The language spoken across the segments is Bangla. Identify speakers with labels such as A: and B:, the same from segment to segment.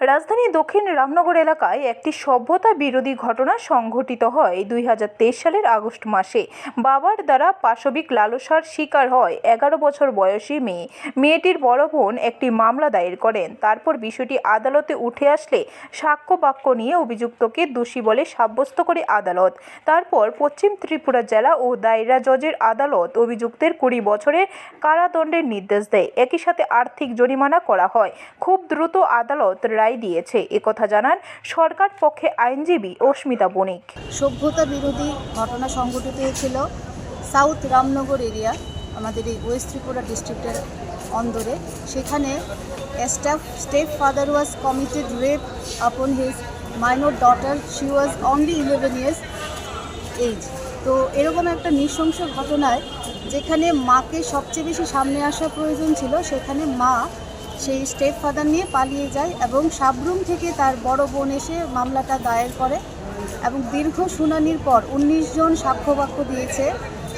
A: রাজধানী দক্ষিণ রামনগর এলাকায় একটি সভ্যতা বিরোধী ঘটনা সংঘটিত হয় দুই হাজার তেইশ সালের আগস্ট মাসে। বাবার দ্বারা পাশবিক লালসার শিকার হয় এগারো বছর বয়সী মেয়ে। মেয়েটির বড় বোন একটি মামলা দায়ের করেন। তারপর বিষয়টি আদালতে উঠে আসলে সাক্ষ্য বাক্য নিয়ে অভিযুক্তকে দোষী বলে সাব্যস্ত করে আদালত। তারপর পশ্চিম ত্রিপুরা জেলা ও দায়রা জজের আদালত অভিযুক্তের কুড়ি বছরের কারাদণ্ডের নির্দেশ দেয়। একই সাথে আর্থিক জরিমানা করা হয়। খুব দ্রুত আদালত রায় দিয়েছে। একথা জানান সরকার পক্ষে আইনজীবী অস্মিতা বণিক।
B: সভ্যতা বিরোধী ঘটনা সংঘটিত হয়েছিল সাউথ রামনগর এরিয়া, আমাদের এই ওয়েস্ট ত্রিপুরা ডিস্ট্রিক্টের অন্দরে। সেখানে staff step father was committed rape upon his minor daughter she was only eleven years age তো এরকম একটা নৃশংস ঘটনায় যেখানে মাকে সবচেয়ে বেশি সামনে আসা প্রয়োজন ছিল, সেখানে মা সেই স্টেপ ফাদার নিয়ে পালিয়ে যায় এবং সাবরুম থেকে তার বড় বোন এসে মামলাটা দায়ের করে এবং দীর্ঘ শুনানির পর উনিশ জন সাক্ষ্যবাক্য দিয়েছে।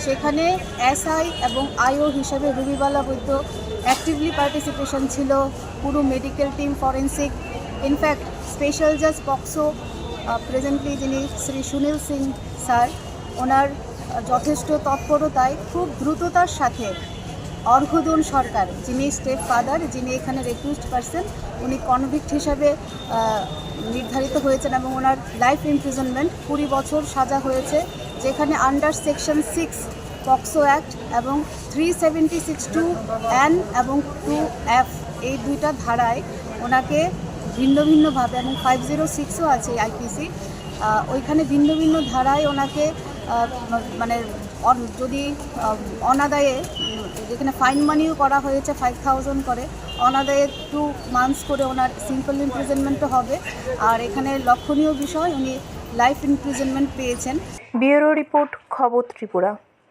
B: সেখানে এসআই এবং আইও হিসাবে রবিবালা বৈদ্য অ্যাক্টিভলি পার্টিসিপেশন ছিল। পুরো medical team forensic in fact special জাজ পক্সো প্রেজেন্টলি যিনি শ্রী সুনীল সিং স্যার, ওনার যথেষ্ট তৎপরতায় খুব দ্রুততার সাথে অর্ঘদন সরকার, যিনি স্টেপ ফাদার, যিনি এখানে রেকিউজড পারসন উনি কনভিক্ট হিসাবে নির্ধারিত হয়েছেন এবং ওনার লাইফ ইমপ্রিজনমেন্ট কুড়ি বছর সাজা হয়েছে, যেখানে under section six POCSO act এবং three seventy six two N এবং টু এফ এই দুইটা ধারায় ওনাকে ভিন্ন ভিন্নভাবে এবং ফাইভ জিরো সিক্সও আছে আইপিসি ওইখানে ভিন্ন ভিন্ন ধারায় ওনাকে মানে যদি অনাদায়ে, যেখানে ফাইন মানিও করা হয়েছে ফাইভ থাউজেন্ড করে, অনাদায়ে টু মান্থস করে ওনার সিম্পল ইমপ্রিজনমেন্টও হবে। আর এখানে লক্ষণীয় বিষয়, উনি লাইফ ইমপ্রিজনমেন্ট পেয়েছেন।
A: ব্যুরো রিপোর্ট, খবর ত্রিপুরা।